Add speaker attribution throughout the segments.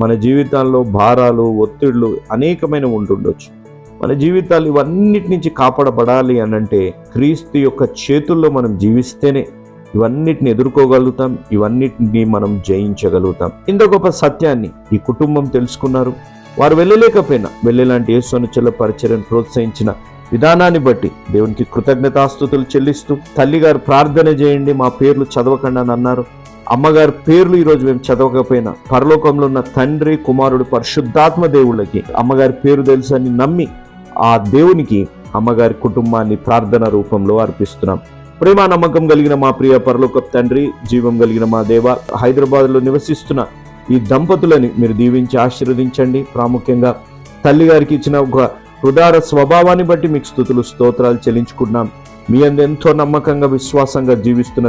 Speaker 1: మన జీవితాల్లో భారాలు ఒత్తిళ్ళు అనేకమైన ఉంటుండొచ్చు. మన జీవితాలు ఇవన్నిటి నుంచి కాపాడబడాలి అని అంటే క్రీస్తు యొక్క చేతుల్లో మనం జీవిస్తేనే ఇవన్నిటిని ఎదుర్కోగలుగుతాం ఇవన్నిటిని మనం జయించగలుగుతాం. ఇంత గొప్ప సత్యాన్ని ఈ కుటుంబం తెలుసుకున్నారు. వారు వెళ్ళలేకపోయినా వెళ్ళేలాంటి యేసునుచల పరిచర్యను ప్రోత్సహించిన విధానాన్ని బట్టి దేవునికి కృతజ్ఞతాస్తుతులు చెల్లిస్తూ తల్లిగారు ప్రార్థన చేయండి మా పేర్లు చదవకండి అని అన్నారు. అమ్మగారి పేర్లు ఈరోజు మేము చదవకపోయినా పరలోకంలో ఉన్న తండ్రి కుమారుడు పరిశుద్ధాత్మ దేవుళ్ళకి అమ్మగారి పేరు తెలుసని నమ్మి ఆ దేవునికి అమ్మగారి కుటుంబాన్ని ప్రార్థన రూపంలో అర్పిస్తున్నాం. ప్రేమ నమ్మకం కలిగిన మా ప్రియ పరలోక తండ్రి జీవం కలిగిన మా దేవ హైదరాబాద్లో నివసిస్తున్న ఈ దంపతులని మీరు దీవించి ఆశీర్వదించండి. ప్రాముఖ్యంగా తల్లి గారికి ఇచ్చిన ఒక హృదార స్వభావాన్ని బట్టి మీకు స్థుతులు స్తోత్రాలు చెల్లించుకుంటున్నాం. మీ అందు ఎంతో నమ్మకంగా విశ్వాసంగా జీవిస్తున్న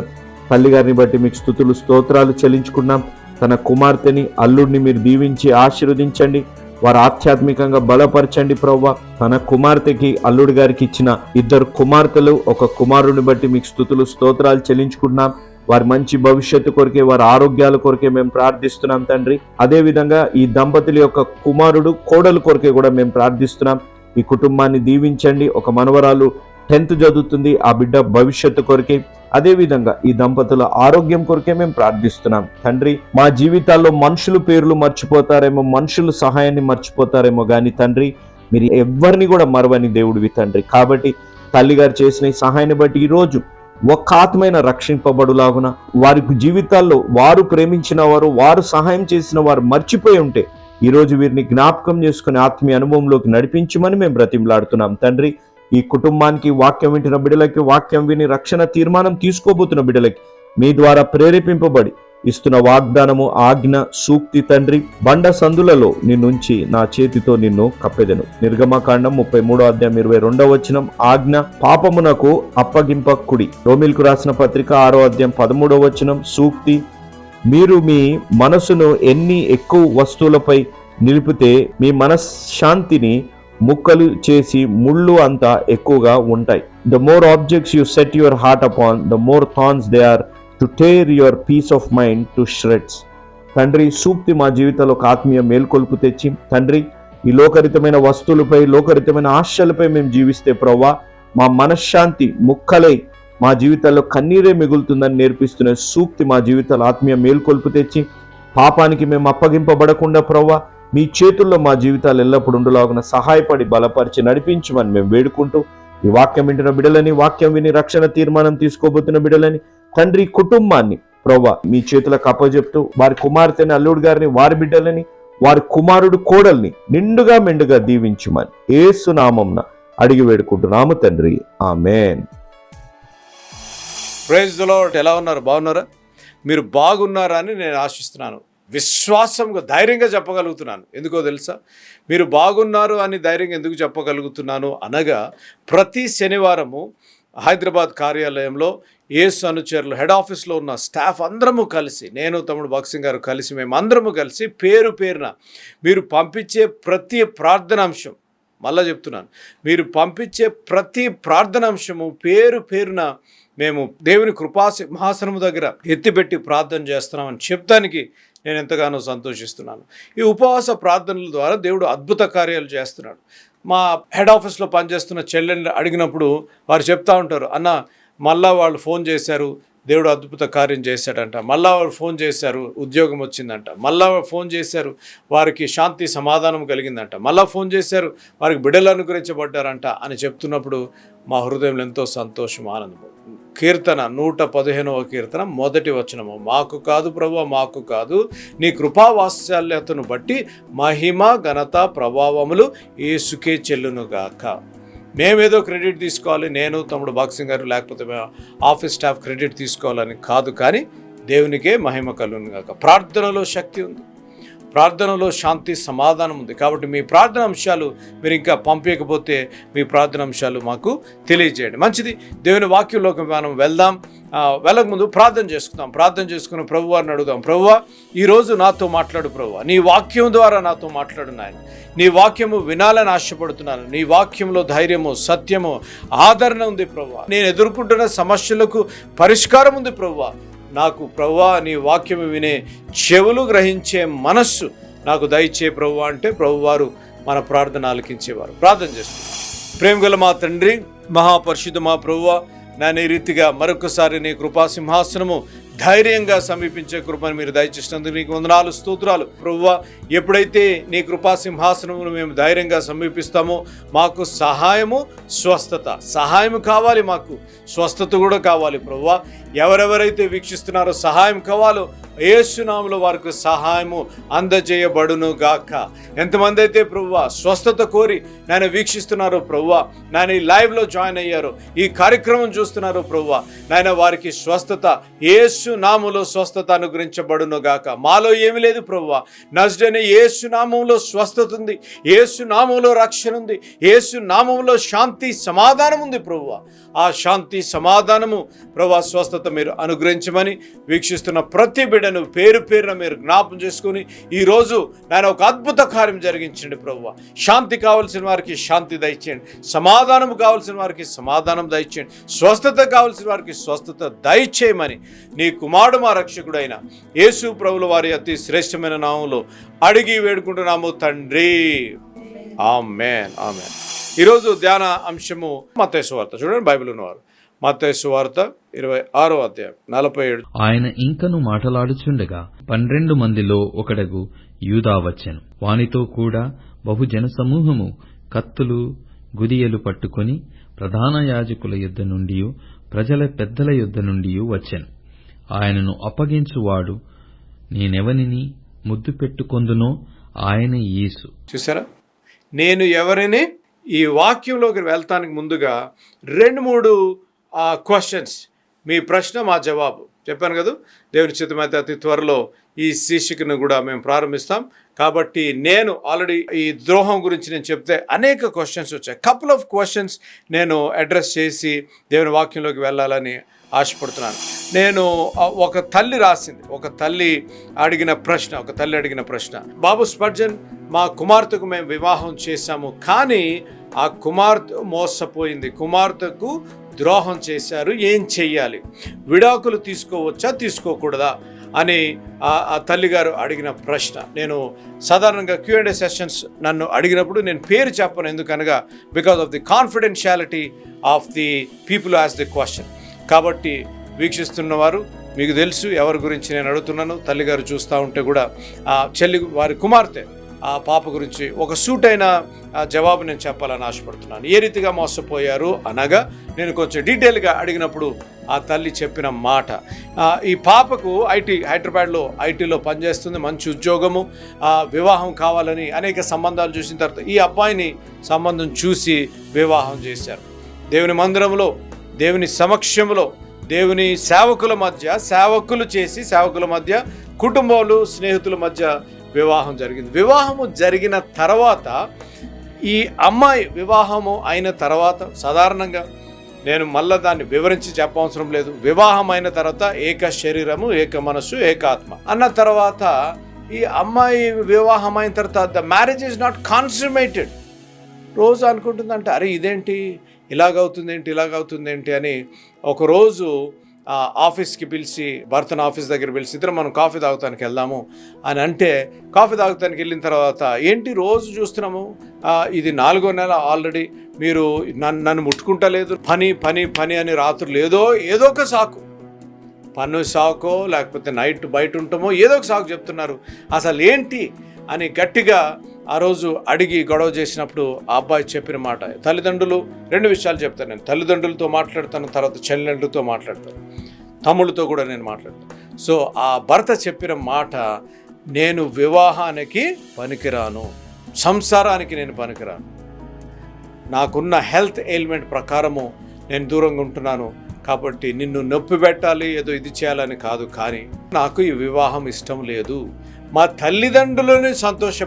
Speaker 1: తల్లి గారిని బట్టి మీకు స్థుతులు స్తోత్రాలు చెల్లించుకున్నాం. తన కుమార్తెని అల్లుడిని మీరు దీవించి ఆశీర్వదించండి. వారు ఆధ్యాత్మికంగా బలపరచండి ప్రవ్వ. తన కుమార్తెకి అల్లుడి గారికి ఇచ్చిన ఇద్దరు కుమార్తెలు ఒక కుమారుని బట్టి మీకు స్థుతులు స్తోత్రాలు చెల్లించుకుంటున్నాం వారి మంచి భవిష్యత్తు కొరకే వారి ఆరోగ్యాల కొరకే మేము ప్రార్థిస్తున్నాం తండ్రి. అదేవిధంగా ఈ దంపతుల యొక్క కుమారుడు కోడలు కొరకే కూడా మేము ప్రార్థిస్తున్నాం. ఈ కుటుంబాన్ని దీవించండి. ఒక మనవరాలు టెన్త్ చదువుతుంది. ఆ బిడ్డ భవిష్యత్తు కొరకే అదేవిధంగా ఈ దంపతుల ఆరోగ్యం కొరకే మేము ప్రార్థిస్తున్నాం. తండ్రి మా జీవితాల్లో మనుషులు పేర్లు మర్చిపోతారేమో మనుషుల సహాయాన్ని మర్చిపోతారేమో కానీ తండ్రి మీరు ఎవరిని కూడా మరవని దేవుడివి తండ్రి. కాబట్టి తల్లిగారు చేసిన ఈ సహాయాన్ని బట్టి ఈరోజు ఒక్క ఆత్మైన రక్షింపబడులాగున వారి జీవితాల్లో వారు ప్రేమించిన వారు వారు సహాయం చేసిన వారు మర్చిపోయి ఉంటే ఈరోజు వీరిని జ్ఞాపకం చేసుకుని ఆత్మీయ అనుభవంలోకి నడిపించమని మేము బ్రతిమలాడుతున్నాం. తండ్రి ఈ కుటుంబానికి వాక్యం వింటున్న బిడ్డలకి వాక్యం విని రక్షణ తీర్మానం తీసుకోబోతున్న బిడ్డలకి మీ ద్వారా ప్రేరేపింపబడి ఇస్తున్న వాగ్దానము ఆజ్ఞ సూక్తి తండ్రి బండ సందులలో నిన్నుంచి నా చేతితో నిన్ను కప్పెదెను. నిర్గమకాండం ముప్పై మూడో అధ్యాయం ఇరవై రెండవ వచనం ఆజ్ఞ పాపమునకు అప్పగింపకుడి. రోమిల్కు రాసిన పత్రిక ఆరో అధ్యాయం పదమూడవ వచనం సూక్తి మీరు మీ మనసును ఎన్ని ఎక్కువ వస్తువులపై నిలిపితే మీ మనశ్శాంతిని ముక్కలు చేసి ముళ్ళు అంతా ఎక్కువగా ఉంటాయి. The more objects you set your heart upon the more thorns they are to tear your peace of mind to shreds తండ్రి సూక్తి మా జీవితంలో ఒక ఆత్మీయ మేల్కొల్పు తెచ్చి తండ్రి ఈ లోకరితమైన వస్తువులపై లోకరితమైన ఆశలపై మేము జీవిస్తే ప్రవ్వా మా మనశ్శాంతి ముక్కలై మా జీవితాల్లో కన్నీరే మిగులుతుందని నేర్పిస్తున్న సూక్తి మా జీవితంలో ఆత్మీయ మేల్కొల్పు తెచ్చి పాపానికి మేము అప్పగింపబడకుండా ప్రవ్వా మీ చేతుల్లో మా జీవితాలు ఎల్లప్పుడు ఉండులాగున సహాయపడి బలపరిచి నడిపించమని మేము వేడుకుంటూ ఈ వాక్యం వింటున్న బిడ్డలని వాక్యం విని రక్షణ తీర్మానం తీసుకోబోతున్న బిడలని తండ్రి కుటుంబాన్ని ప్రభా మీ చేతులకు అప్పజెప్తూ వారి కుమార్తెని అల్లుడు గారిని వారి బిడ్డలని వారి కుమారుడు కోడల్ని నిండుగా మెండుగా దీవించుమని ఏసునామంన అడిగి వేడుకుంటున్నాము తండ్రి. ఆమెన్.
Speaker 2: ప్రైజ్ ఎలా ఉన్నారు? బాగున్నారా? మీరు బాగున్నారా అని నేను ఆశిస్తున్నాను. విశ్వాసంగా ధైర్యంగా చెప్పగలుగుతున్నాను. ఎందుకో తెలుసా? మీరు బాగున్నారు అని ధైర్యంగా ఎందుకు చెప్పగలుగుతున్నాను అనగా ప్రతి శనివారము హైదరాబాద్ కార్యాలయంలో ఏసు అనుచరులు హెడ్ ఆఫీస్లో ఉన్న స్టాఫ్ అందరము కలిసి నేను తమ్ముడు బాక్సింగ్ గారు కలిసి మేము అందరము కలిసి పేరు పేరున మీరు పంపించే ప్రతి ప్రార్థనాంశం మళ్ళా చెప్తున్నాను మీరు పంపించే ప్రతి ప్రార్థనాంశము పేరు పేరున మేము దేవుని కృపా సింహాసనము దగ్గర ఎత్తిపెట్టి ప్రార్థన చేస్తున్నామని చెప్తానికి నేను ఎంతగానో సంతోషిస్తున్నాను. ఈ ఉపవాస ప్రార్థనల ద్వారా దేవుడు అద్భుత కార్యాలు చేస్తున్నాడు. మా హెడ్ ఆఫీస్లో పనిచేస్తున్న చెల్లెని అడిగినప్పుడు వారు చెప్తా ఉంటారు అన్న మళ్ళా వాళ్ళు ఫోన్ చేశారు దేవుడు అద్భుత కార్యం చేశాడంట. మళ్ళా వాళ్ళు ఫోన్ చేశారు ఉద్యోగం వచ్చిందంట. మళ్ళా ఫోన్ చేశారు వారికి శాంతి సమాధానం కలిగిందంట. మళ్ళా ఫోన్ చేశారు వారికి బిడ్డలు అనుగ్రహించబడ్డారంట అని చెప్తున్నప్పుడు మా హృదయంలో ఎంతో సంతోషం ఆనందం. కీర్తన నూట పదిహేనవ కీర్తన మొదటి వచనము. మాకు కాదు ప్రభు మాకు కాదు. నీ కృపావాత్సల్యతను బట్టి మహిమ ఘనత ప్రభావములు ఏసుకే చెల్లునుగాక. మేమేదో క్రెడిట్ తీసుకోవాలి నేను తమ్ముడు బాక్సింగ్ గారు లేకపోతే మేము ఆఫీస్ స్టాఫ్ క్రెడిట్ తీసుకోవాలని కాదు కానీ దేవునికే మహిమ కలుగునుగాక. ప్రార్థనలో శక్తి ఉంది. ప్రార్థనలో శాంతి సమాధానం ఉంది. కాబట్టి మీ ప్రార్థన అంశాలు మీరు ఇంకా పంపించకపోతే మీ ప్రార్థన అంశాలు మాకు తెలియజేయండి. మంచిది. దేవుని వాక్యంలోకి మనం వెళ్దాం. వెళ్ళక ముందు ప్రార్థన చేసుకుందాం. ప్రార్థన చేసుకుని ప్రభు వారిని అడుగుదాం. ప్రభువా ఈరోజు నాతో మాట్లాడు ప్రభు. నీ వాక్యం ద్వారా నాతో మాట్లాడు నాయన. నీ వాక్యము వినాలని ఆశపడుతున్నాను. నీ వాక్యంలో ధైర్యము సత్యము ఆదరణ ఉంది ప్రభు. నేను ఎదుర్కొంటున్న సమస్యలకు పరిష్కారం ఉంది ప్రభు. నాకు ప్రవ్వా నీ వాక్యము వినే చెవులు గ్రహించే మనస్సు నాకు దయచే ప్రభు అంటే ప్రభువారు మన ప్రార్థన ఆలకించేవారు. ప్రార్థన చేస్తున్నారు ప్రేమ గల మా తండ్రి మహాపరిశుద్ధ మా ప్రభువ నేను ఈ రీతిగా మరొకసారి నీ కృపా సింహాసనము ధైర్యంగా సమీపించే కృపను మీరు దయచేసినందుకు నీకు వందనాలు స్తోత్రాలు. ప్రభువ ఎప్పుడైతే నీ కృపా సింహాసనమును మేము ధైర్యంగా సమీపిస్తామో మాకు సహాయము స్వస్థత. సహాయం కావాలి మాకు. స్వస్థత కూడా కావాలి ప్రభువ. ఎవరెవరైతే వీక్షిస్తున్నారో సహాయం కావాలో ఏసునాములో వారికి సహాయము అందజేయబడును గాక ఎంతమంది అయితే ప్రభువ స్వస్థత కోరి నేను వీక్షిస్తున్నారో ప్రభువ నేను ఈ లైవ్లో జాయిన్ అయ్యారు ఈ కార్యక్రమం చూస్తున్నారు ప్రభువ నాయన వారికి స్వస్థత ఏసునామంలో స్వస్థత అనుగ్రహించబడును గాక మాలో ఏమి లేదు ప్రభువ నజడని ఏసు నామంలో స్వస్థత ఉంది ఏసు నామంలో రక్షణ ఉంది ఏసు నామంలో శాంతి సమాధానం ఉంది ప్రభువ. ఆ శాంతి సమాధానము ప్రభా స్వస్థత మీరు అనుగ్రహించమని వీక్షిస్తున్న ప్రతి బిడ్డ బిడ్డను పేరు పేరున మీరు జ్ఞాపం చేసుకుని ఈరోజు నేను ఒక అద్భుత కార్యం జరిగించండి ప్రభువ. శాంతి కావలసిన వారికి శాంతి దయచేయండి. సమాధానం కావలసిన వారికి సమాధానం దయచేయండి. స్వస్థత కావాల్సిన వారికి స్వస్థత దయచేయమని నీ కుమారుడు మా రక్షకుడైన యేసు ప్రభుల వారి అతి శ్రేష్టమైన నామంలో అడిగి వేడుకుంటున్నాము తండ్రి. ఆమెన్. ఆమెన్. ఈరోజు ధ్యాన అంశము మత్తయి వార్త. చూడండి బైబిల్ ఉన్నవారు. మత్తయి వార్త ఇరవై ఆరో అధ్యాయం నలభై ఏడు.
Speaker 3: ఆయన ఇంకను మాటలాడుచుండగా పన్నెండు మందిలో ఒకడగు యూదా వచ్చెను వానితో కూడా బహుజన సమూహము కత్తులు గుదియలు పట్టుకొని ప్రధాన యాజకుల యుద్ధ నుండి ప్రజల పెద్దల యుద్ధ నుండి వచ్చెను. ఆయనను అప్పగించువాడు నేనెవనిని ముద్దు పెట్టుకొందునో ఆయన యేసు.
Speaker 2: చూసారా నేను ఎవరిని ఈ వాక్యంలోకి వెళ్తానికి ముందుగా రెండు మూడు క్వశ్చన్స్ మీ ప్రశ్న మా జవాబు. చెప్పాను కదా దేవుని చిత్తమైతే అతి త్వరలో ఈ శీర్షికను కూడా మేము ప్రారంభిస్తాం. కాబట్టి నేను ఆల్రెడీ ఈ ద్రోహం గురించి నేను చెప్తే అనేక క్వశ్చన్స్ వచ్చాయి. కపుల్ ఆఫ్ క్వశ్చన్స్ నేను అడ్రస్ చేసి దేవుని వాక్యంలోకి వెళ్ళాలని ఆశపడుతున్నాను. నేను ఒక తల్లి రాసింది. ఒక తల్లి అడిగిన ప్రశ్న ఒక తల్లి అడిగిన ప్రశ్న. బాబు స్పర్జన్ మా కుమార్తెకు మేము వివాహం చేశాము. కానీ ఆ కుమార్తె మోసపోయింది. కుమార్తెకు ద్రోహం చేశారు ఏం చెయ్యాలి? విడాకులు తీసుకోవచ్చా తీసుకోకూడదా? అని ఆ తల్లిగారు అడిగిన ప్రశ్న. నేను సాధారణంగా క్యూఎండే సెషన్స్ నన్ను అడిగినప్పుడు నేను పేరు చెప్పను ఎందుకనగా because of the confidentiality of the people as the question. కాబట్టి వీక్షిస్తున్నవారు మీకు తెలుసు ఎవరి గురించి నేను అడుగుతున్నాను తల్లిగారు చూస్తూ ఉంటే కూడా ఆ చెల్లి వారి కుమార్తె ఆ పాప గురించి ఒక సూట్ అయిన జవాబు నేను చెప్పాలని ఆశపడుతున్నాను. ఏ రీతిగా మోసపోయారు అనగా నేను కొంచెం డీటెయిల్గా అడిగినప్పుడు ఆ తల్లి చెప్పిన మాట. ఈ పాపకు ఐటీ హైదరాబాద్లో ఐటీలో పనిచేస్తుంది మంచి ఉద్యోగము వివాహం కావాలని అనేక సంబంధాలు చూసిన తర్వాత ఈ అబ్బాయిని సంబంధం చూసి వివాహం చేశారు. దేవుని మందిరంలో దేవుని సమక్షంలో దేవుని సేవకుల మధ్య సేవకులు చేసి సేవకుల మధ్య కుటుంబాలు స్నేహితుల మధ్య వివాహం జరిగింది. వివాహము జరిగిన తర్వాత ఈ అమ్మాయి వివాహము అయిన తర్వాత సాధారణంగా నేను మళ్ళా దాన్ని వివరించి చెప్పవసరం లేదు. వివాహం అయిన తర్వాత ఏక శరీరము ఏక మనస్సు ఏకాత్మ అన్న తర్వాత ఈ అమ్మాయి వివాహం అయిన తర్వాత the marriage is not consummated. రోజు అనుకుంటుందంటే అరే ఇదేంటి? ఇలాగవుతుంది ఏంటి ఇలాగవుతుంది ఏంటి అని ఒకరోజు ఆఫీస్కి పిలిచి భర్తను ఆఫీస్ దగ్గర పిలిచి ఇద్దరం మనం కాఫీ తాగుతానికి వెళ్దాము అని అంటే కాఫీ తాగుతానికి వెళ్ళిన తర్వాత ఏంటి రోజు చూస్తున్నాము? ఇది నాలుగో నెల ఆల్రెడీ మీరు నన్ను నన్ను ముట్టుకుంటలేదు. పని పని పని అని రాత్రులు ఏదో ఏదో ఒక సాకు. పన్ను సాకో లేకపోతే నైట్ బయట ఉంటామో ఏదో ఒక సాకు చెప్తున్నారు. అసలు ఏంటి అని గట్టిగా ఆ రోజు అడిగి గొడవ చేసినప్పుడు ఆ అబ్బాయి చెప్పిన మాట తల్లిదండ్రులు రెండు విషయాలు చెప్తాను నేను. తల్లిదండ్రులతో మాట్లాడతాను తర్వాత చెల్లెండ్రులతో మాట్లాడతాను. తమ్ముళ్ళతో కూడా నేను మాట్లాడతాను. సో ఆ భర్త చెప్పిన మాట నేను వివాహానికి పనికిరాను. సంసారానికి నేను పనికిరాను. నాకున్న హెల్త్ ఎయిల్మెంట్ ప్రకారము నేను దూరంగా ఉంటున్నాను. కాబట్టి నిన్ను నొప్పి పెట్టాలి ఏదో ఇది చేయాలని కాదు. కానీ నాకు ఈ వివాహం ఇష్టం లేదు. మా తల్లిదండ్రులని సంతోష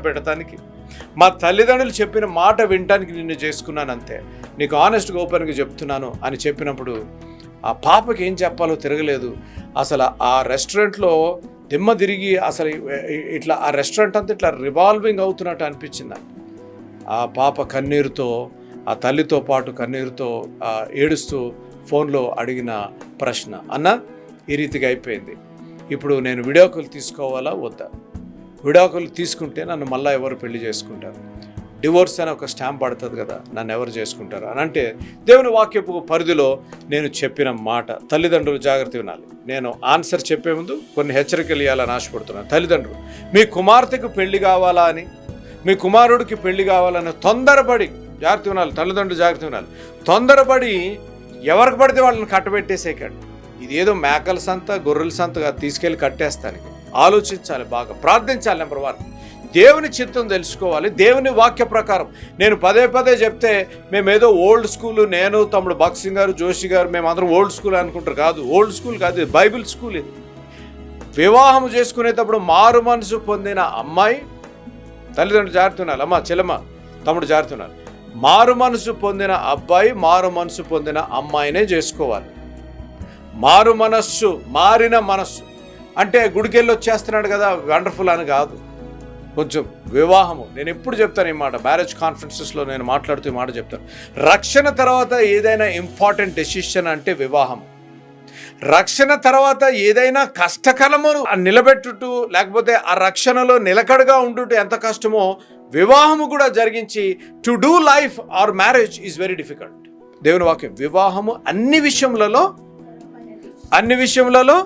Speaker 2: మా తల్లిదండ్రులు చెప్పిన మాట వినటానికి నిన్ను చేసుకున్నాను అంతే నీకు ఆనెస్ట్గా ఓపెన్గా చెప్తున్నాను అని చెప్పినప్పుడు ఆ పాపకి ఏం చెప్పాలో తిరగలేదు. అసలు ఆ రెస్టారెంట్లో దిమ్మ తిరిగి అసలు ఇట్లా ఆ రెస్టారెంట్ అంతా ఇట్లా రివాల్వింగ్ అవుతున్నట్టు అనిపించింది. ఆ పాప కన్నీరుతో ఆ తల్లితో పాటు కన్నీరుతో ఏడుస్తూ ఫోన్లో అడిగిన ప్రశ్న అన్న ఈ రీతిగా అయిపోయింది. ఇప్పుడు నేను వీడియో కాల్ తీసుకోవాలా వద్దా? విడాకులు తీసుకుంటే నన్ను మళ్ళీ ఎవరు పెళ్ళి చేసుకుంటారు? డివోర్స్ అని ఒక స్టాంప్ పడుతుంది కదా నన్ను ఎవరు చేసుకుంటారు? అని అంటే దేవుని వాక్యపు పరిధిలో నేను చెప్పిన మాట తల్లిదండ్రులు జాగ్రత్త వినాలి నేను ఆన్సర్ చెప్పే ముందు కొన్ని హెచ్చరికలు ఇవ్వాలని ఆశపడుతున్నాను. తల్లిదండ్రులు మీ కుమార్తెకు పెళ్ళి కావాలా అని మీ కుమారుడికి పెళ్ళి కావాలని తొందరపడి జాగ్రత్త వినాలి తల్లిదండ్రులు జాగ్రత్త వినాలి తొందరపడి ఎవరికి పడితే వాళ్ళని కట్టబెట్టేసేకండి ఇదేదో మేకల సంత గొర్రెల సంతగా తీసుకెళ్ళి కట్టేస్తానికి. ఆలోచించాలి బాగా ప్రార్థించాలి నెంబర్ వన్ దేవుని చిత్తం తెలుసుకోవాలి దేవుని వాక్య ప్రకారం. నేను పదే పదే చెప్తే మేము ఏదో ఓల్డ్ స్కూల్ నేను తమ్ముడు బక్సింగ్ గారు జోషి గారు మేము అందరం ఓల్డ్ స్కూల్ అనుకుంటారు కాదు. ఓల్డ్ స్కూల్ కాదు బైబిల్ స్కూల్ ఇది వివాహం చేసుకునేటప్పుడు మారు మనసు పొందిన అమ్మాయి తల్లిదండ్రులు జారుతున్నారు. అమ్మ చెల్లమ్మ తమ్ముడు జారుతున్నారు. మారు మనసు పొందిన అబ్బాయి మారు మనసు పొందిన అమ్మాయినే చేసుకోవాలి. మారు మనస్సు మారిన మనస్సు. అంటే గుడికెళ్ళి వచ్చేస్తున్నాడు కదా వండర్ఫుల్ అని కాదు. కొంచెం వివాహము. నేను ఎప్పుడు చెప్తాను ఈ మాట. మ్యారేజ్ కాన్ఫరెన్సెస్లో నేను మాట్లాడుతూ ఈ మాట చెప్తాను. రక్షణ తర్వాత ఏదైనా ఇంపార్టెంట్ డెసిషన్ అంటే వివాహం రక్షణ తర్వాత ఏదైనా కష్టకరమును నిలబెట్టుటూ లేకపోతే ఆ రక్షణలో నిలకడగా ఉండుట ఎంత కష్టమో వివాహము కూడా జరిగించి to do life or marriage is very difficult దేవుని వాక్యం వివాహము అన్ని విషయములలో అన్ని విషయములలో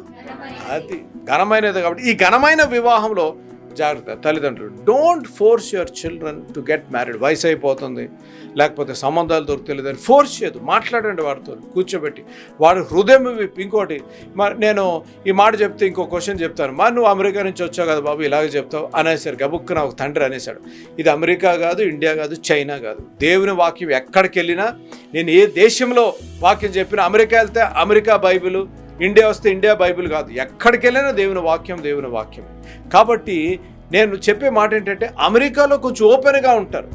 Speaker 2: అది. ఘనమైనది కాబట్టి ఈ ఘనమైన వివాహంలో జాగ్రత్త తల్లిదండ్రులు don't force your children to get married వయసు అయిపోతుంది. లేకపోతే సంబంధాలు దొరుకుతలేదని ఫోర్స్ చేయదు మాట్లాడండి వాడితో కూర్చోబెట్టి. వాడు హృదయం ఇంకోటి మరి నేను ఈ మాట చెప్తే ఇంకో క్వశ్చన్ చెప్తాను. మరి నువ్వు అమెరికా నుంచి వచ్చావు కదా బాబు ఇలాగే చెప్తావు? అనేసారు గబుక్కున ఒక తండ్రి అనేసాడు ఇది అమెరికా కాదు ఇండియా కాదు చైనా కాదు. దేవుని వాక్యం ఎక్కడికి వెళ్ళినా నేను ఏ దేశంలో వాక్యం చెప్పినా అమెరికా వెళ్తే అమెరికా బైబిల్ ఇండియా వస్తే ఇండియా బైబిల్ కాదు. ఎక్కడికి వెళ్ళినా దేవుని వాక్యం దేవుని వాక్యం కాబట్టి నేను చెప్పే మాట ఏంటంటే అమెరికాలో కొంచెం ఓపెన్గా ఉంటారు.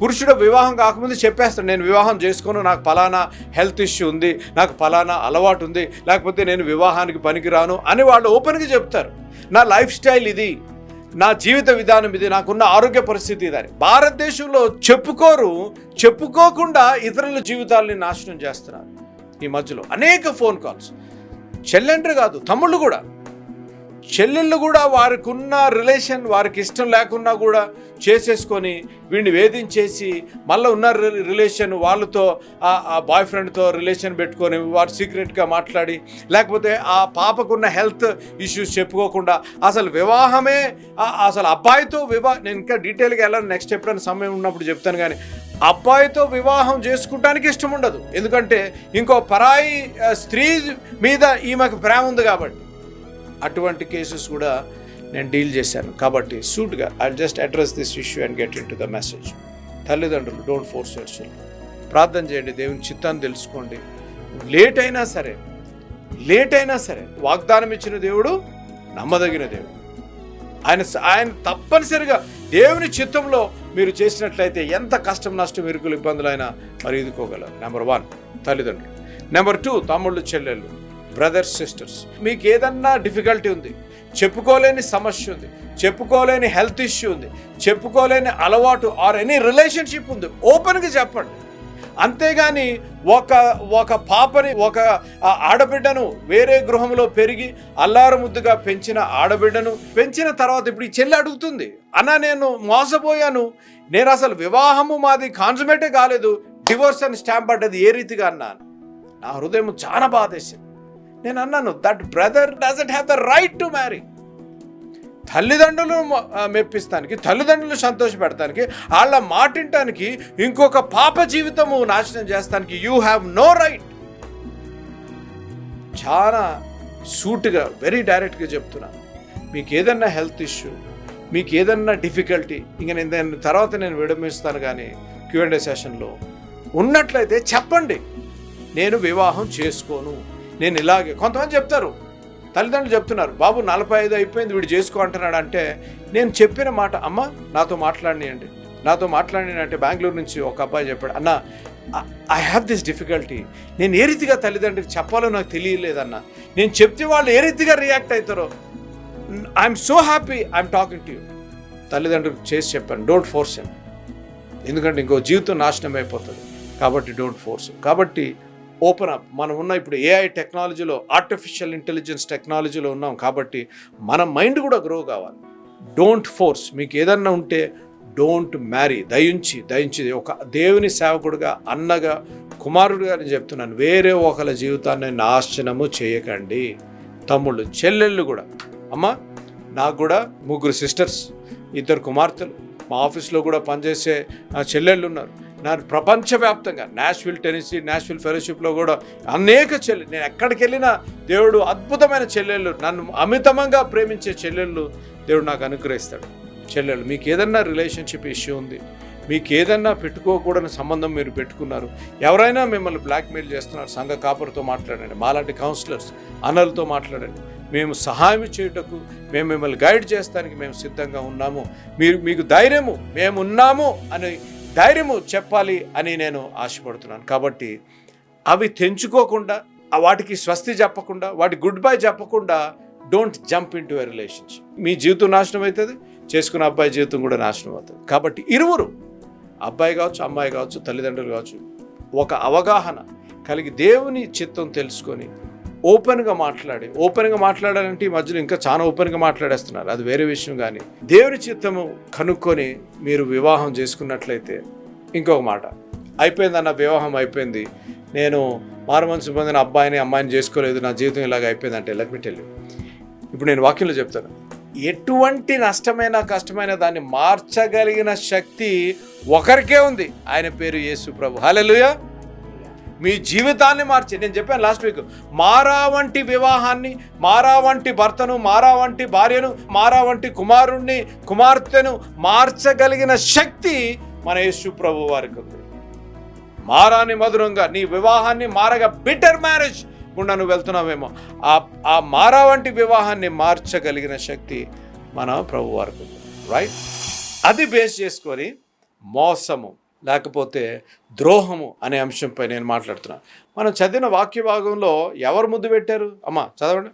Speaker 2: పురుషుడు వివాహం కాకముందు చెప్పేస్తాడు నేను వివాహం చేసుకోను నాకు ఫలానా హెల్త్ ఇష్యూ ఉంది నాకు ఫలానా అలవాటు ఉంది లేకపోతే నేను వివాహానికి పనికిరాను అని వాళ్ళు ఓపెన్గా చెప్తారు. నా లైఫ్ స్టైల్ ఇది నా జీవిత విధానం ఇది నాకున్న ఆరోగ్య పరిస్థితి ఇది అని. భారతదేశంలో చెప్పుకోరు చెప్పుకోకుండా ఇతరుల జీవితాలని నాశనం చేస్తున్నారు ఈ మధ్యలో అనేక ఫోన్ కాల్స్. చెల్లెండ్రు కాదు తమ్ముళ్ళు కూడా. చెల్లెళ్ళు కూడా వారికి ఉన్న రిలేషన్ వారికి ఇష్టం లేకున్నా కూడా చేసేసుకొని వీడిని వేధించేసి మళ్ళీ ఉన్న రి- రిలేషన్ వాళ్ళతో ఆ బాయ్ ఫ్రెండ్తో రిలేషన్ పెట్టుకొని వారు సీక్రెట్గా మాట్లాడి లేకపోతే ఆ పాపకున్న హెల్త్ ఇష్యూస్ చెప్పుకోకుండా అసలు వివాహమే అసలు అబ్బాయితో వివాహ నేను ఇంకా డీటెయిల్గా వెళ్ళాను నెక్స్ట్ ఎప్పుడైనా సమయం ఉన్నప్పుడు చెప్తాను కానీ అబ్బాయితో వివాహం చేసుకోవడానికి ఇష్టం ఉండదు. ఎందుకంటే ఇంకో పరాయి స్త్రీ మీద ఈమెకు ప్రేమ ఉంది కాబట్టి. అటువంటి కేసెస్ కూడా నేను డీల్ చేశాను. కాబట్టి సూట్గా I just address this issue and get in to the message తల్లిదండ్రులు డోంట్ ఫోర్స్ యువర్ చిల్డ్రన్ ప్రార్థన చేయండి దేవుని చిత్తాన్ని తెలుసుకోండి. లేట్ అయినా సరే లేట్ అయినా సరే వాగ్దానం ఇచ్చిన దేవుడు నమ్మదగిన దేవుడు. ఆయన ఆయన తప్పనిసరిగా దేవుని చిత్తంలో మీరు చేసినట్లయితే ఎంత కష్టం నష్టం ఇరుకులు ఇబ్బందులైనా మరి ఎదుకోగలరు నెంబర్ వన్ తల్లిదండ్రులు. నెంబర్ టూ తమ్ముళ్ళు చెల్లెళ్ళు. బ్రదర్స్ సిస్టర్స్ మీకు ఏదన్నా డిఫికల్టీ ఉంది చెప్పుకోలేని సమస్య ఉంది చెప్పుకోలేని హెల్త్ ఇష్యూ ఉంది చెప్పుకోలేని అలవాటు ఆర్ ఎనీ రిలేషన్షిప్ ఉంది ఓపెన్గా చెప్పండి. అంతేగాని ఒక ఒక పాపని ఒక ఆడబిడ్డను వేరే గృహంలో పెరిగి అల్లారు ముద్దుగా పెంచిన ఆడబిడ్డను పెంచిన తర్వాత ఇప్పుడు ఈ చెల్లి అడుగుతుంది అన్న నేను మోసపోయాను నేను అసలు వివాహము మాది కాన్సుమేటే కాలేదు డివోర్స్ అని స్టాంప్ పడ్డది ఏ రీతిగా అన్నాను నా హృదయం చాలా బాధేసింది. నేను అన్నాను that brother doesn't have the right to marry తల్లిదండ్రులు మ- మెప్పిస్తానికి తల్లిదండ్రులు సంతోషపెడతానికి వాళ్ళ మాటింటానికి ఇంకొక పాప జీవితము నాశనం చేస్తానికి యూ హ్యావ్ నో రైట్ చాలా సూటుగా వెరీ డైరెక్ట్గా చెప్తున్నాను మీకు ఏదన్నా హెల్త్ ఇష్యూ మీకు ఏదన్నా డిఫికల్టీ ఇంక నేను దాని తర్వాత నేను విడమిస్తాను కానీ క్యూఎండే సెషన్లో ఉన్నట్లయితే చెప్పండి. నేను వివాహం చేసుకోను. నేను ఇలాగే కొంతమంది చెప్తారు. తల్లిదండ్రులు చెప్తున్నారు బాబు నలభై ఐదు అయిపోయింది వీడు చేసుకో అంటున్నాడు అంటే నేను చెప్పిన మాట అమ్మ నాతో మాట్లాడినండి నాతో మాట్లాడినంటే బెంగళూరు నుంచి ఒక అబ్బాయి చెప్పాడు అన్న ఐ హ్యావ్ దిస్ డిఫికల్టీ నేను ఏ రీతిగా తల్లిదండ్రులకు చెప్పాలో నాకు తెలియలేదన్న. నేను చెప్తే వాళ్ళు ఏ రీతిగా రియాక్ట్ అవుతారో. I'm so happy I'm talking to you తల్లిదండ్రులకు చేసి చెప్పాను డోంట్ ఫోర్స్ ఎమ్ ఎందుకంటే ఇంకో జీవితం నాశనం అయిపోతుంది. కాబట్టి డోంట్ ఫోర్స్ కాబట్టి ఓపెన్ అప్. మనం ఉన్న ఇప్పుడు ఏఐ టెక్నాలజీలో ఆర్టిఫిషియల్ ఇంటెలిజెన్స్ టెక్నాలజీలో ఉన్నాం కాబట్టి మన మైండ్ కూడా గ్రో కావాలి. డోంట్ ఫోర్స్ మీకు ఏదన్నా ఉంటే డోంట్ మ్యారీ దయించి దయించి. ఒక దేవుని సేవకుడుగా అన్నగా కుమారుడుగా నేను చెప్తున్నాను. వేరే ఒకళ్ళ జీవితాన్ని నాశనము చేయకండి. తమ్ముళ్ళు చెల్లెళ్ళు కూడా. అమ్మ నాకు కూడా ముగ్గురు సిస్టర్స్ ఇద్దరు కుమార్తెలు. మా ఆఫీస్లో కూడా పనిచేసే ఆ, చెల్లెళ్ళు ఉన్నారు. నా ప్రపంచవ్యాప్తంగా నాష్విల్ టెనిసీ నాష్విల్ ఫెలోషిప్లో కూడా అనేక చెల్లెలు నేను ఎక్కడికి వెళ్ళినా దేవుడు అద్భుతమైన చెల్లెళ్ళు నన్ను అమితమంగా ప్రేమించే చెల్లెళ్ళు దేవుడు నాకు అనుగ్రహిస్తాడు. చెల్లెళ్ళు మీకు ఏదన్నా రిలేషన్షిప్ ఇష్యూ ఉంది మీకు ఏదన్నా పెట్టుకోకూడని సంబంధం మీరు పెట్టుకున్నారు ఎవరైనా మిమ్మల్ని బ్లాక్మెయిల్ చేస్తున్నారు సంఘ కాపర్తో మాట్లాడండి మాలాంటి కౌన్సిలర్స్ అన్నలతో మాట్లాడండి. మేము సహాయం చేయుటకు మేము మిమ్మల్ని గైడ్ చేస్తానికి మేము సిద్ధంగా ఉన్నాము. మీరు మీకు ధైర్యము మేము ఉన్నాము అని ధైర్యము చెప్పాలి అని నేను ఆశపడుతున్నాను. కాబట్టి అవి తెంచుకోకుండా వాటికి స్వస్తి చెప్పకుండా వాటి గుడ్ బై చెప్పకుండా don't jump in to a relationship. మీ జీవితం నాశనం అవుతుంది చేసుకున్న అబ్బాయి జీవితం కూడా నాశనం అవుతుంది. కాబట్టి ఇరువురు అబ్బాయి కావచ్చు అమ్మాయి కావచ్చు తల్లిదండ్రులు కావచ్చు ఒక అవగాహన కలిగి దేవుని చిత్తం తెలుసుకొని ఓపెన్గా మాట్లాడి ఓపెన్గా మాట్లాడాలంటే ఈ మధ్యలో ఇంకా చాలా ఓపెన్గా మాట్లాడేస్తున్నారు. అది వేరే విషయం కానీ. దేవుని చిత్తము కనుక్కొని మీరు వివాహం చేసుకున్నట్లయితే ఇంకొక మాట. అయిపోయింది అన్న వివాహం అయిపోయింది. నేను మారుమనసు పొందిన అబ్బాయిని అమ్మాయిని చేసుకోలేదు. నా జీవితం ఇలాగ అయిపోయిందంటే లెట్ మీ టెల్ ఇప్పుడు నేను వాక్యంలో చెప్తాను. ఎటువంటి నష్టమైన కష్టమైన దాన్ని మార్చగలిగిన శక్తి ఒకరికే ఉంది. ఆయన పేరు యేసు ప్రభు. హల్లెలూయా మీ జీవితాన్ని మార్చి నేను చెప్పాను లాస్ట్ వీక్ మారా వంటి వివాహాన్ని మారా వంటి భర్తను మారా వంటి భార్యను మారా వంటి కుమారుణ్ణి కుమార్తెను మార్చగలిగిన శక్తి మన యేసు ప్రభు వారికి ఉంది. మారాని మధురంగా నీ వివాహాన్ని మారగా బిటర్ మ్యారేజ్ గుండా నువ్వు వెళ్తున్నావేమో ఆ ఆ మారా వంటి వివాహాన్ని మార్చగలిగిన శక్తి మన ప్రభు వారికి ఉంది. రైట్ అది బేస్ చేసుకొని మోసము లేకపోతే ద్రోహము అనే అంశంపై నేను మాట్లాడుతున్నాను మనం చదివిన వాక్య భాగంలో ఎవరు ముద్దు పెట్టారు? అమ్మా చదవండి.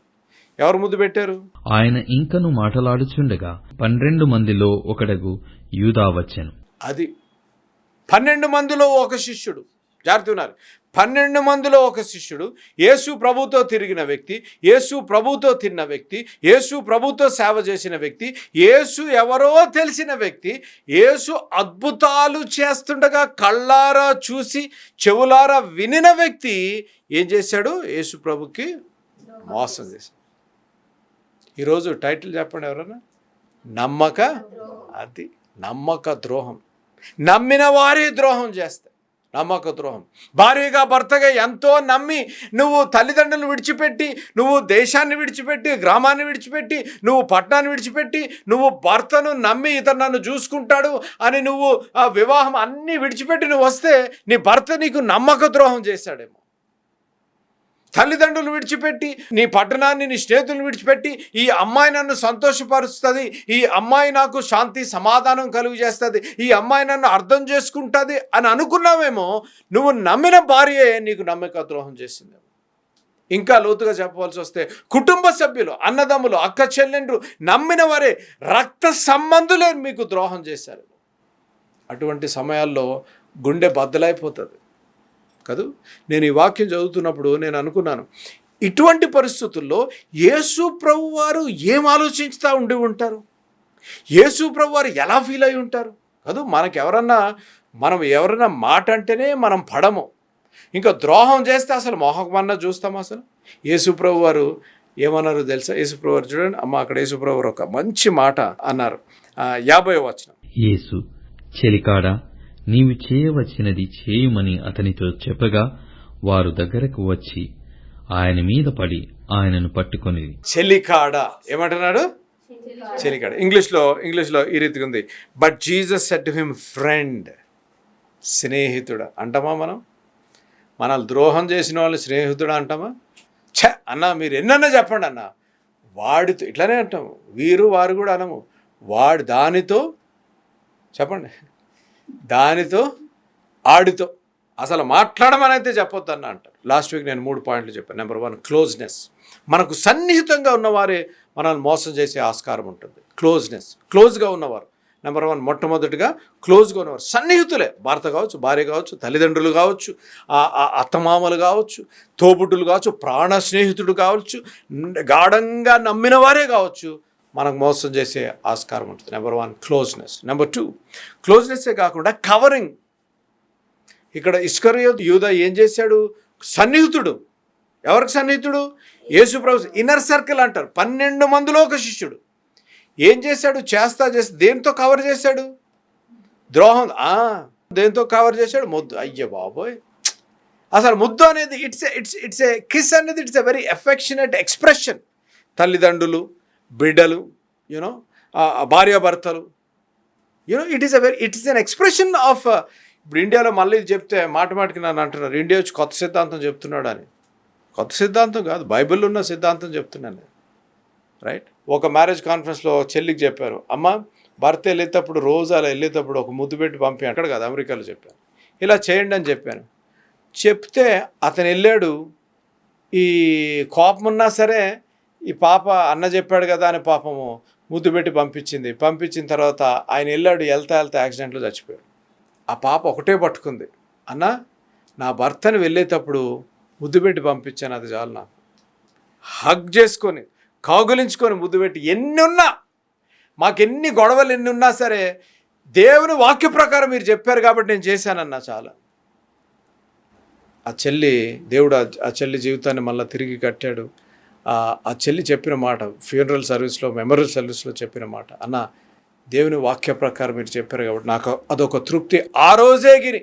Speaker 2: ఎవరు ముద్దు పెట్టారు?
Speaker 3: ఆయన ఇంకను మాటలాడుచుండగా పన్నెండు మందిలో ఒకడగు యూదా వచ్చెను
Speaker 2: అది పన్నెండు మందిలో ఒక శిష్యుడు. జాగ్రత్త ఉన్నారు పన్నెండు మందిలో ఒక శిష్యుడు యేసు ప్రభుతో తిరిగిన వ్యక్తి యేసు ప్రభుతో తిన్న వ్యక్తి యేసు ప్రభుతో సేవ చేసిన వ్యక్తి యేసు ఎవరో తెలిసిన వ్యక్తి యేసు అద్భుతాలు చేస్తుండగా కళ్ళారా చూసి చెవులారా వినిన వ్యక్తి ఏం చేశాడు? యేసు ప్రభుకి మోసం చేశాడు. ఈరోజు టైటిల్ చెప్పండి ఎవరన్నా? నమ్మక అది నమ్మక ద్రోహం. నమ్మిన వారే ద్రోహం చేస్తాయి నమ్మక ద్రోహం. భార్యగా భర్తగా ఎంతో నమ్మి నువ్వు తల్లిదండ్రులను విడిచిపెట్టి నువ్వు దేశాన్ని విడిచిపెట్టి గ్రామాన్ని విడిచిపెట్టి నువ్వు పట్టణాన్ని విడిచిపెట్టి నువ్వు భర్తను నమ్మి ఇతను నన్ను చూసుకుంటాడు అని నువ్వు ఆ వివాహం అన్నీ విడిచిపెట్టి నువ్వు వస్తే నీ భర్త నీకు నమ్మక ద్రోహం చేశాడేమో. తల్లిదండ్రులు విడిచిపెట్టి నీ పట్టణాన్ని నీ స్నేహితులను విడిచిపెట్టి ఈ అమ్మాయి నన్ను సంతోషపరుస్తుంది ఈ అమ్మాయి నాకు శాంతి సమాధానం కలుగు చేస్తుంది ఈ అమ్మాయి నన్ను అర్థం చేసుకుంటుంది అని అనుకున్నావేమో నువ్వు నమ్మిన భార్యే నీకు నమ్మక ద్రోహం చేసింది. ఇంకా లోతుగా చెప్పవలసి వస్తే కుటుంబ సభ్యులు అన్నదమ్ములు అక్క చెల్లెండ్రు నమ్మిన వారే రక్త సంబంధులే మీకు ద్రోహం చేశారు. అటువంటి సమయాల్లో గుండె బద్దలైపోతుంది. కదూ? నేను ఈ వాక్యం చదువుతున్నప్పుడు నేను అనుకున్నాను ఇటువంటి పరిస్థితుల్లో యేసు ప్రభు వారు ఏం ఆలోచించుతూ ఉండి ఉంటారు? యేసు ప్రభు వారు ఎలా ఫీల్ అయి ఉంటారు? కదూ మనకు ఎవరన్నా మనం ఎవరన్నా మాట అంటేనే మనం పడము. ఇంకా ద్రోహం చేస్తే అసలు మోహకమన్నా చూస్తాం అసలు? యేసుప్రభు వారు ఏమన్నారు తెలుసా? యేసుప్రభు వారు చూడండి అమ్మ అక్కడ యేసుప్రభు వారు ఒక మంచి మాట అన్నారు. యాభై వచనం.
Speaker 3: యేసు చెలికాడా నీవు చేయవచ్చినది చేయుమని అతనితో చెప్పగా వారు దగ్గరకు వచ్చి ఆయన మీద పడి ఆయనను పట్టుకొని
Speaker 2: చెలికాడ. ఏమంటున్నాడు? చెలికాడ. ఇంగ్లీష్లో ఇంగ్లీష్లో ఈ రీతిగా ఉంది. But Jesus said to him friend స్నేహితుడు. అంటామా మనం? మనల్ని ద్రోహం చేసిన వాళ్ళు స్నేహితుడు అంటామా? ఛ! అన్న మీరు ఎన్నన్నా చెప్పండి అన్న. వాడితో ఇట్లానే అంటాము. వీరు వారు కూడా అనము. వాడు దానితో చెప్పండి. దానితో ఆడితో. అసలు మాట్లాడమనైతే చెప్పొద్దు అన్న అంటారు లాస్ట్ వీక్ నేను మూడు పాయింట్లు చెప్పాను. నెంబర్ వన్ క్లోజ్నెస్ మనకు సన్నిహితంగా ఉన్నవారే మనల్ని మోసం చేసే ఆస్కారం ఉంటుంది. క్లోజ్నెస్ క్లోజ్గా ఉన్నవారు. నెంబర్ వన్ మొట్టమొదటిగా క్లోజ్గా ఉన్నవారు. సన్నిహితులే. భర్త కావచ్చు భార్య కావచ్చు తల్లిదండ్రులు కావచ్చు అత్తమామలు కావచ్చు తోబుట్టులు కావచ్చు ప్రాణ స్నేహితుడు కావచ్చు గాఢంగా నమ్మిన వారే కావచ్చు. మనకు మోసం చేసే ఆస్కారం ఉంటుంది. Number one closeness number two క్లోజ్నెస్సే కాకుండా కవరింగ్ ఇక్కడ ఇస్కరియో యూద ఏం చేశాడు? సన్నిహితుడు. ఎవరికి సన్నిహితుడు? యేసు ప్రభు ఇన్నర్ సర్కిల్ అంటారు. పన్నెండు మందిలో ఒక శిష్యుడు. ఏం చేశాడు? చేస్తా చేస్తే దేంతో కవర్ చేశాడు? ద్రోహం. దేనితో దేంతో కవర్ చేశాడు? ముద్దు. అయ్య బాబోయ్. అసలు ముద్దు అనేది it's it's it's a kiss అనేది it's a very affectionate expression తల్లిదండ్రులు బిడ్డలు యూనో భార్యాభర్తలు. You know it is a very it is an expression of ఇప్పుడు ఇండియాలో మళ్ళీ చెప్తే మాట మాటికి నన్ను అంటున్నారు ఇండియా వచ్చి కొత్త సిద్ధాంతం చెప్తున్నాడు అని కొత్త సిద్ధాంతం కాదు బైబిల్లో ఉన్న సిద్ధాంతం చెప్తున్నాను రైట్ ఒక మ్యారేజ్ కాన్ఫరెన్స్లో చెల్లికి చెప్పారు అమ్మ భర్త వెళ్ళేటప్పుడు రోజు అలా వెళ్ళేటప్పుడు ఒక ముద్దు పెట్టి పంపి అక్కడ కాదు అమెరికాలో చెప్పాను ఇలా చేయండి అని చెప్పాను. చెప్తే అతను వెళ్ళాడు ఈ కోపం ఉన్నా సరే ఈ పాప అన్న చెప్పాడు కదా అని పాపము ముద్దు పెట్టి పంపించింది. పంపించిన తర్వాత ఆయన వెళ్ళాడు వెళ్తా వెళ్తా యాక్సిడెంట్లో చచ్చిపోయాడు. ఆ పాప ఒకటే పట్టుకుంది. అన్న నా భర్తను వెళ్ళేటప్పుడు ముద్దు పెట్టి పంపించాను అది చాలు నాకు. హగ్ చేసుకొని కాగులించుకొని ముద్దు పెట్టి ఎన్ని ఉన్నా మాకెన్ని గొడవలు ఎన్ని ఉన్నా సరే దేవుని వాక్య ప్రకారం మీరు చెప్పారు కాబట్టి నేను చేశానన్న చాలా. ఆ చెల్లి దేవుడు ఆ చెల్లి జీవితాన్ని మళ్ళీ తిరిగి కట్టాడు. ఆ చెల్లి చెప్పిన మాట ఫ్యూనరల్ సర్వీస్లో మెమోరియల్ సర్వీస్లో చెప్పిన మాట అన్న దేవుని వాక్య ప్రకారం మీరు చెప్పారు కాబట్టి నాకు అదొక తృప్తి. ఆ రోజే గిని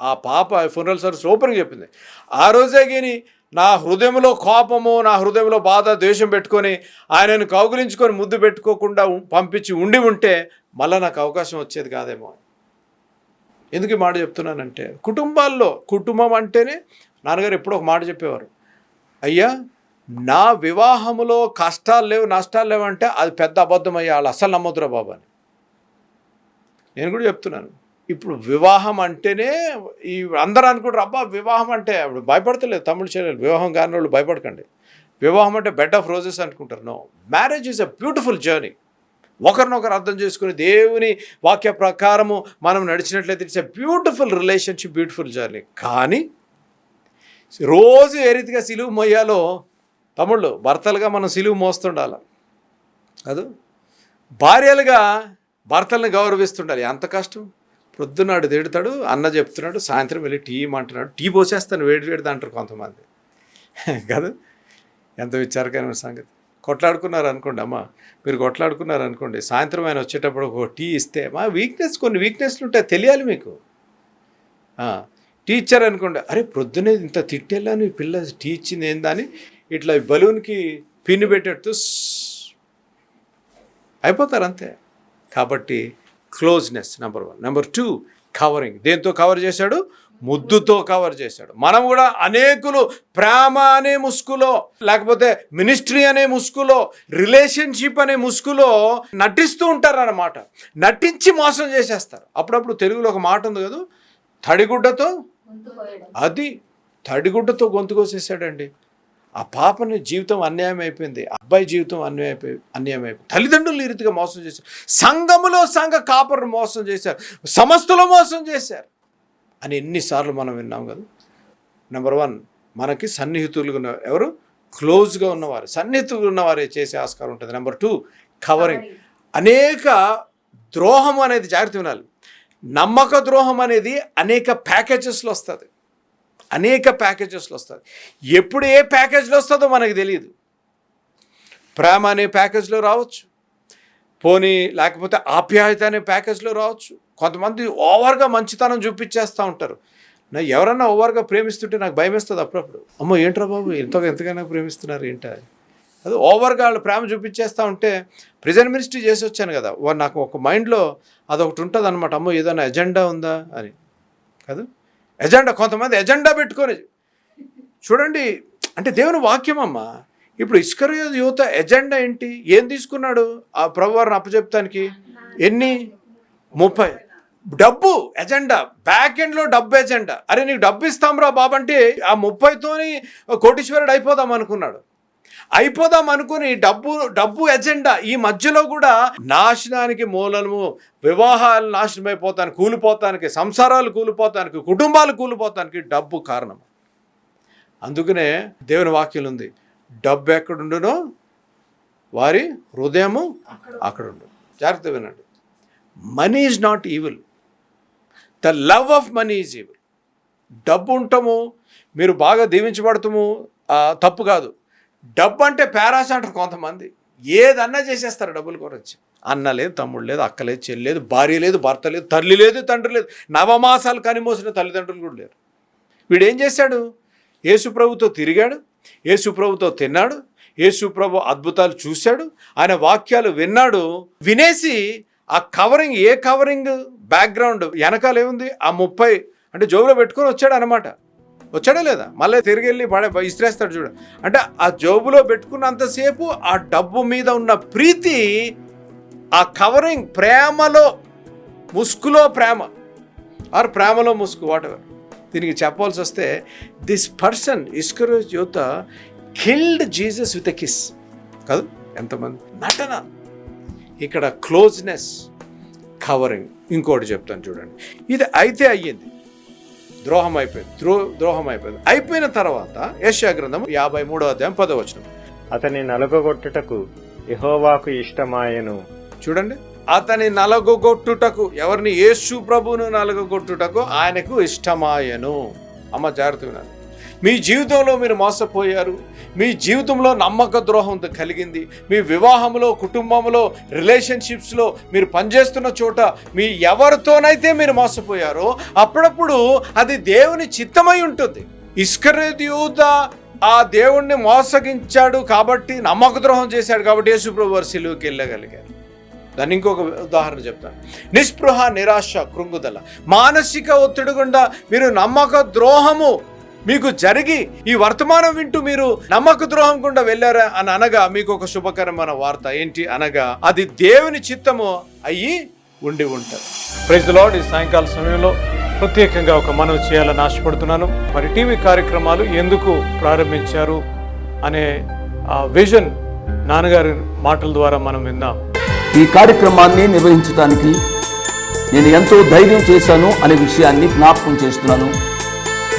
Speaker 2: ఆ పాప ఫ్యూనరల్ సర్వీస్ ఓపెన్గా చెప్పింది. ఆ రోజే గిని నా హృదయంలో కోపము నా హృదయంలో బాధ ద్వేషం పెట్టుకొని ఆయనను కౌగులించుకొని ముద్దు పెట్టుకోకుండా పంపించి ఉండి ఉంటే మళ్ళీ నాకు అవకాశం వచ్చేది కాదేమో ఎందుకు ఈ మాట చెప్తున్నానంటే కుటుంబాల్లో కుటుంబం అంటేనే నాన్నగారు ఎప్పుడో ఒక మాట చెప్పేవారు. అయ్యా నా వివాహములో కష్టాలు లేవు నష్టాలు లేవు అంటే అది పెద్ద అబద్ధం అయ్యాలి అసలు నమ్మొద్దురా బాబు అని. నేను కూడా చెప్తున్నాను. ఇప్పుడు వివాహం అంటేనే ఈ అందరూ అనుకుంటారు అబ్బా వివాహం అంటే అప్పుడు భయపడతలేదు తమ్ముడు చెల్లెలు. వివాహం కాని వాళ్ళు భయపడకండి. వివాహం అంటే బెడ్ ఆఫ్ రోజెస్ అనుకుంటారు. No marriage is a beautiful journey ఒకరినొకరు అర్థం చేసుకుని దేవుని వాక్య ప్రకారము మనం నడిచినట్లయితే it's a beautiful relationship beautiful journey కానీ రోజు ఏ రీతిగా సిలువు మొయ్యాలో తమ్ముళ్ళు భర్తలుగా మనం సిలువు మోస్తుండాలి. కాదు భార్యలుగా భర్తలను గౌరవిస్తుండాలి. ఎంత కష్టం? పొద్దున్నాడు తిడతాడు అన్న చెప్తున్నాడు సాయంత్రం వెళ్ళి టీ అంటున్నాడు టీ పోసేస్తాను వేడి వేడిది అంటారు కొంతమంది. కాదు ఎంత విచారకరమైన సంగతి. కొట్లాడుకున్నారు అనుకోండి అమ్మ మీరు కొట్లాడుకున్నారు అనుకోండి సాయంత్రం ఆయన వచ్చేటప్పుడు ఒక టీ ఇస్తే మా వీక్నెస్ కొన్ని వీక్నెస్లు ఉంటాయి తెలియాలి మీకు. టీ ఇచ్చారు అనుకోండి అరే ప్రొద్దునే ఇంత తిట్టేలాను ఈ పిల్ల టీ ఇచ్చింది ఏందని? ఇట్లా బలూన్కి పిన్ను పెట్టేట్టు అయిపోతారు అంతే. కాబట్టి closeness number one number two covering దేంతో కవర్ చేశాడు? ముద్దుతో కవర్ చేశాడు. మనం కూడా అనేకులు ప్రేమ అనే ముసుగులో లేకపోతే మినిస్ట్రీ అనే ముసుగులో రిలేషన్షిప్ అనే ముసుగులో నటిస్తూ ఉంటారు అన్నమాట నటించి మోసం చేసేస్తారు. అప్పుడప్పుడు తెలుగులో ఒక మాట ఉంది కదా తడిగుడ్డతో? అది తడిగుడ్డతో గొంతు కోసేసాడండి. ఆ పాపని జీవితం అన్యాయం అయిపోయింది అబ్బాయి జీవితం అన్యాయం అయిపోయి అన్యాయం అయిపోయింది. తల్లిదండ్రులు ఈ రీతిగా మోసం చేశారు. సంఘములో సంఘ కాపర్ను మోసం చేశారు. సమస్తలో మోసం చేశారు. అని ఎన్నిసార్లు మనం విన్నాం కదా. నెంబర్ వన్ మనకి సన్నిహితులుగా ఉన్న ఎవరు? క్లోజ్గా ఉన్నవారు. సన్నిహితులు ఉన్నవారే చేసే ఆస్కారం ఉంటుంది. నెంబర్ టూ కవరింగ్ అనేక ద్రోహం అనేది జాగ్రత్త వినాలి. నమ్మక ద్రోహం అనేది అనేక ప్యాకేజెస్లో వస్తుంది. అనేక ప్యాకేజెస్లో వస్తుంది ఎప్పుడు ఏ ప్యాకేజ్లో వస్తుందో మనకు తెలియదు ప్రేమ అనే ప్యాకేజ్లో రావచ్చు. పోనీ లేకపోతే ఆప్యాయత అనే ప్యాకేజ్లో రావచ్చు. కొంతమంది ఓవర్గా మంచితనం చూపించేస్తూ ఉంటారు. నా ఎవరన్నా ఓవర్గా ప్రేమిస్తుంటే నాకు భయం వేస్తుంది అప్పుడప్పుడు. అమ్మో ఏంట్రా బాబు ఎంతో ఎంతకైనా ప్రేమిస్తున్నారు ఏంటా అది? ఓవర్గా వాళ్ళు ప్రేమ చూపించేస్తూ ఉంటే ప్రిజన్ మినిస్ట్రీ చేసి వచ్చాను కదా. నాకు ఒక మైండ్లో అదొకటి ఉంటుంది అనమాట అమ్మో ఏదైనా ఎజెండా ఉందా అని. కాదు? ఎజెండా కొంతమంది ఎజెండా పెట్టుకొని. చూడండి అంటే దేవుని వాక్యం అమ్మ ఇప్పుడు ఇస్కరియో యువత ఎజెండా ఏంటి? ఏం తీసుకున్నాడు? ఆ ప్రభువారిని అప్పచెప్తానికి ఎన్ని? ముప్పై. డబ్బు ఎజెండా బ్యాక్ ఎండ్లో డబ్బు ఎజెండా. అరే నీకు డబ్బు ఇస్తాం రా ఆ ముప్పైతోని కోటీశ్వరుడు అయిపోదాం అనుకున్నాడు. అయిపోదాం అనుకుని డబ్బు డబ్బు ఎజెండా ఈ మధ్యలో కూడా నాశనానికి మూలము వివాహాలు నాశనం అయిపోతానికి కూలిపోతానికి సంసారాలు కూలిపోతానికి కుటుంబాలు కూలిపోతానికి డబ్బు కారణం. అందుకనే దేవుని వాక్యం ఉంది డబ్బు ఎక్కడుండునో వారి హృదయము అక్కడ ఉండు జాగ్రత్త వినండి. Money is not evil the love of money is evil డబ్బు ఉండటము మీరు బాగా దీవించబడతాము తప్పు కాదు. డబ్బు అంటే పేరాస అంటారు కొంతమంది. ఏదన్నా చేసేస్తారు డబ్బులు కొరొచ్చి అన్న లేదు తమ్ముడు లేదు అక్క లేదు చెల్లి లేదు భార్య లేదు భర్త లేదు తల్లి లేదు తండ్రి లేదు. నవమాసాలు కనిమోసిన తల్లిదండ్రులు కూడా లేరు. వీడు ఏం చేశాడు? యేసుప్రభుతో తిరిగాడు యేసుప్రభుతో తిన్నాడు యేసుప్రభు అద్భుతాలు చూశాడు ఆయన వాక్యాలు విన్నాడు వినేసి ఆ కవరింగ్ ఏ కవరింగ్ బ్యాక్గ్రౌండ్ వెనకాల ఏముంది? ఆ ముప్పై అంటే జోబులో పెట్టుకొని వచ్చాడు అనమాట వచ్చాడా లేదా? మళ్ళీ తిరిగి వెళ్ళి పడే ఇస్త్రేస్తాడు చూడు. అంటే ఆ జోబులో పెట్టుకున్నంతసేపు ఆ డబ్బు మీద ఉన్న ప్రీతి ఆ కవరింగ్ ప్రేమలో ముసుగులో ప్రేమ. ఆర్ ప్రేమలో ముసుగు వాటెవర్ దీనికి చెప్పాల్సి వస్తే దిస్ పర్సన్ ఇస్కరోజ్ యువత killed Jesus with a kiss కాదు ఎంతమంది? నటన. ఇక్కడ క్లోజ్నెస్ కవరింగ్ ఇంకోటి చెప్తాను చూడండి. ఇది అయితే అయ్యింది. ద్రోహం అయిపోయింది ద్రో ద్రోహం అయిపోయింది. అయిపోయిన తర్వాత యశ్యా గ్రంథం యాభై మూడో అధ్యాయం పదవచనం
Speaker 4: అతని నలుగగొట్టుటకు యెహోవాకు ఇష్టమాయెను.
Speaker 2: చూడండి. అతని నలగొట్టుటకు ఎవరిని? యేసు ప్రభువును నలగొట్టుటకు ఆయనకు ఇష్టమాయను. అమ్మ జాగ్రత్త వినాలి. మీ జీవితంలో మీరు మోసపోయారు. మీ జీవితంలో నమ్మక ద్రోహం కలిగింది. మీ వివాహంలో కుటుంబంలో రిలేషన్షిప్స్లో మీరు పనిచేస్తున్న చోట మీ ఎవరితోనైతే మీరు మోసపోయారో అప్పుడప్పుడు అది దేవుని చిత్తమై ఉంటుంది. ఇస్కరేద్యూత ఆ దేవుణ్ణి మోసగించాడు కాబట్టి నమ్మక ద్రోహం చేశాడు కాబట్టి యేసుప్రభు వారు సిలువుకి వెళ్ళగలిగారు. దాన్ని ఇంకొక ఉదాహరణ చెప్తాను. నిస్పృహ నిరాశ కృంగుదల. మానసిక ఒత్తిడి గుండా మీరు నమ్మక ద్రోహము మీకు జరిగి ఈ వర్తమానం వింటూ మీరు నమ్మక ద్రోహం గుండా వెళ్ళారా అని అనగా మీకు ఒక శుభకరమైన వార్త. ఏంటి అనగా అది దేవుని చిత్తము అయ్యి ఉండి ఉంటుంది.
Speaker 5: ప్రైజ్ ఈ సాయంకాల సమయంలో ప్రత్యేకంగా ఒక మనవి చేయాలని ఆశపడుతున్నాను. మరి టీవీ కార్యక్రమాలు ఎందుకు ప్రారంభించారు అనే విజన్ నాన్నగారి మాటల ద్వారా మనం విందాం.
Speaker 6: ఈ కార్యక్రమాన్ని నిర్వహించడానికి నేను ఎంతో ధైర్యం చేశాను అనే విషయాన్ని జ్ఞాపకం చేస్తున్నాను.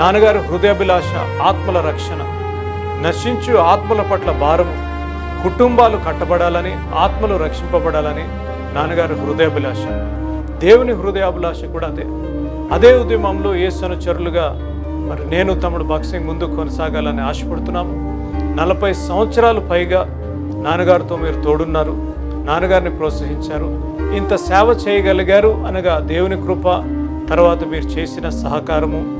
Speaker 5: నాన్నగారు హృదయాభిలాష ఆత్మల రక్షణ. నశించు ఆత్మల పట్ల భారము. కుటుంబాలు కట్టబడాలని ఆత్మలు రక్షింపబడాలని నాన్నగారు హృదయాభిలాష. దేవుని హృదయాభిలాష కూడా అదే. అదే ఉద్యమంలో యేసు చరులుగా మరి నేను తమ్ముడు బాక్సింగ్ ముందు కొనసాగాలని ఆశపడుతున్నాము. నలభై సంవత్సరాలు పైగా నాన్నగారితో మీరు తోడున్నారు. నాన్నగారిని ప్రోత్సహించారు. ఇంత సేవ చేయగలిగారు అనగా దేవుని కృప తర్వాత మీరు చేసిన సహకారము.